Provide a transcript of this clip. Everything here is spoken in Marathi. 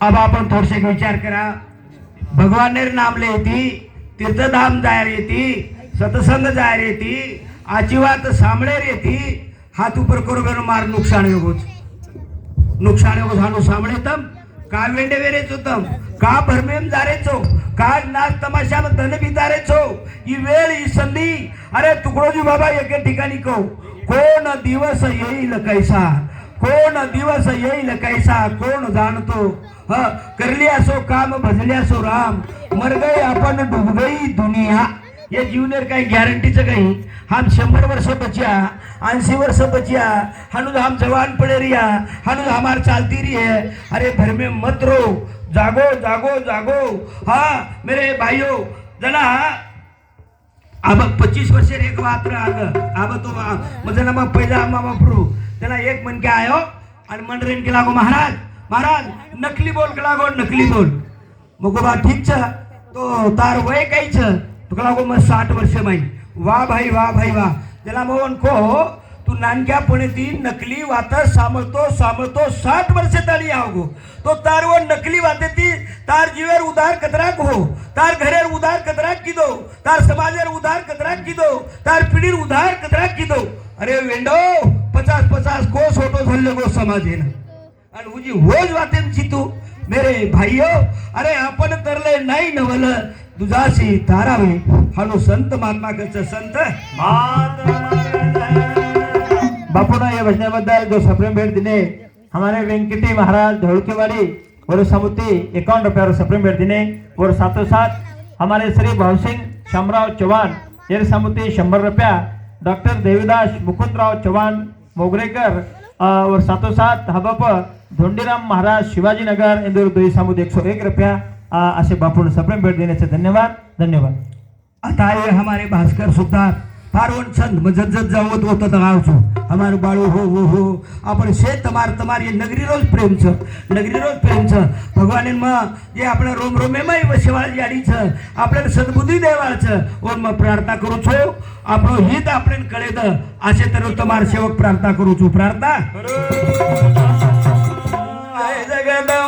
अब आपण थोडसे विचार करा. भगवानेर नामले लेती तीर्थधाम जायर येती सतसंग जायर येती आची वात सांभळेर येती हात उपर करू मार नुकसान योगोच. नुकसान योगोच हानु सांभळे तम का वेंडे वेरेचो तम का भरमेम जारेचो का नाच तमाशा धन बितारेचो ही वेळ ही संधी अरे तुकडोजी बाबा एके ठिकाणी को कोण दिवस येईल कैसा? कोण दिवस येईल कैसा? कोण जाणतो? ह करली असो काम भजले असो राम. मर गई आपण डुबगई दुनिया. या जीवनेर काही गॅरंटीचं काही? हम शंभर वर्ष बचिया ऐंशी वर्ष बचिया. हनुज हम जवान पड़े रिया. हनुज हमार चालती रही है अरे घर में मत रो. जागो जागो जागो. हा मेरे भाइयों जरा अब पच्चीस वर्ष एक बात आग. अब तो म्हणजे मग पहिला आम्हा वापरू. त्याला एक मन के आयो हो. आणि मंडरेन के लागो महाराज. महाराज नकली बोल के लागो नकली बोल. मग बा ठीक छ. तो तार वय काही छ? तुका लागो मग साठ वर्ष माई वा भाई वा भाई वा. त्याला मोहन को हो, तू नानक्यापणे ती नकली वात सामळतो सामळतो साठ वर्ष ताली आवगो तो तार वो नकली वाते ती तार जीवेर उधार कतराक हो. तार घरेर उधार कतराक की दो तार समाजेर उधार कतराक की दो तार पिढीर उधार कतराक की दो अरे वेंडो समाज येणार आणि उजी होज वातेन चितू मेरे भाइयो अरे आपण तरले नाही नवल. तुझाशी तारावे. हानो संत महात्मा संत. बापूना या भजनाबद्दल जो सप्रेम भेट दिने हमारे वेंकटी महाराज ढोलकेवाड़ी और समुति इक्यावन रुपये और सप्रेम भेट दिने. और साथों साथ हमारे श्री भाव सिंह शमराव चौहान ये समुति शंबर रुपया. डॉक्टर देवीदास मुकुंदराव चौहान मोगरेकर और साथों साथ हबप धोंडीराम महाराज शिवाजीनगर इंदूर दोई समुद एक सौ एक रुपया असे बापून सप्रेम भेट देण्याचे धन्यवाद धन्यवाद आता हे हमारे भास्कर सुद्धा फार छंद मजत जावत होतं गावचो. हमारे बाळू हो हो हो. आपण शे तमार तमार हे नगरी रोज प्रेमचं. नगरी रोज प्रेमचं. भगवान मग जे आपलं रोम रोमे माई वशिवाळ जाडीचं आपल्याला सद्बुद्धी देवाचं ओन मग प्रार्थना करू छो. आपण हित आपण कळेद असे तर तमार सेवक प्रार्थना करू छो. प्रार्थना. जय जगदंब.